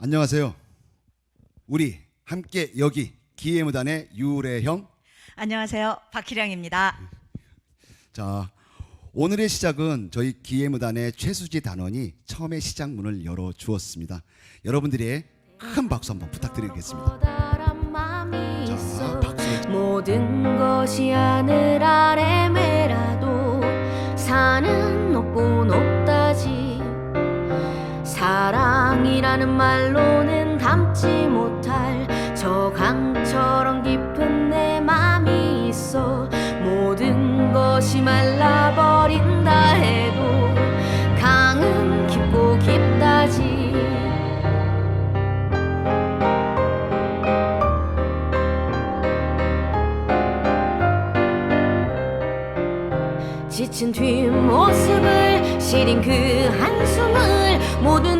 안녕하세요. 우리 함께 여기 기예무단의 유래형. 안녕하세요. 박희량입니다. 자, 오늘의 시작은 저희 기예무단의 최수지 단원이 처음에 시작 문을 열어 주었습니다. 여러분들의 큰 박수 한번 부탁드리겠습니다. 자, 박수. 모든 것이 하늘 아래 사랑이라는 말로는 담지 못할 저 강처럼 깊은 내 맘이 있어 모든 것이 말라버린다 해도 강은 깊고 깊다지. 지친 뒷모습을 시린 그 한숨을 모두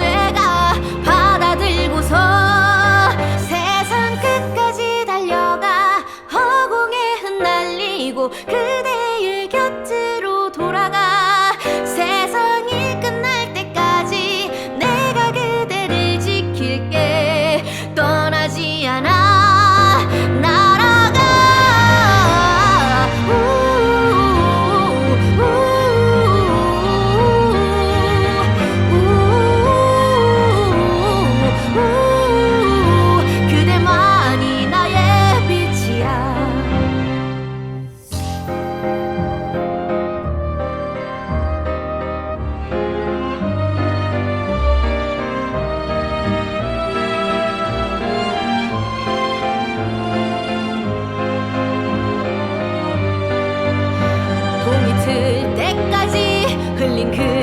ah 格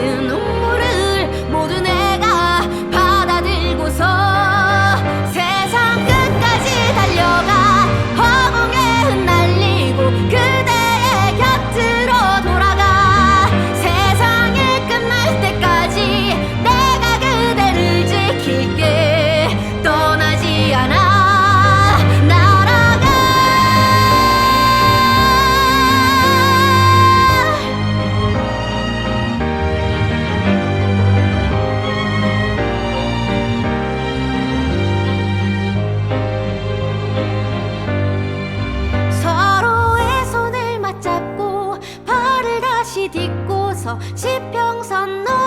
서 지평선 넘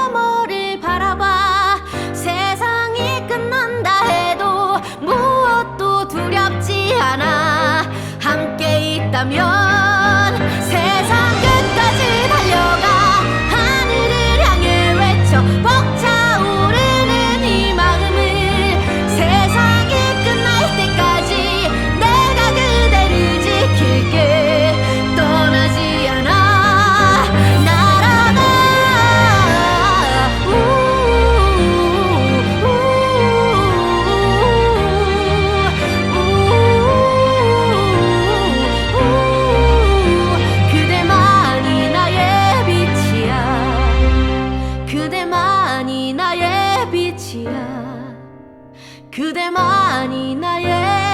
그대만이 나의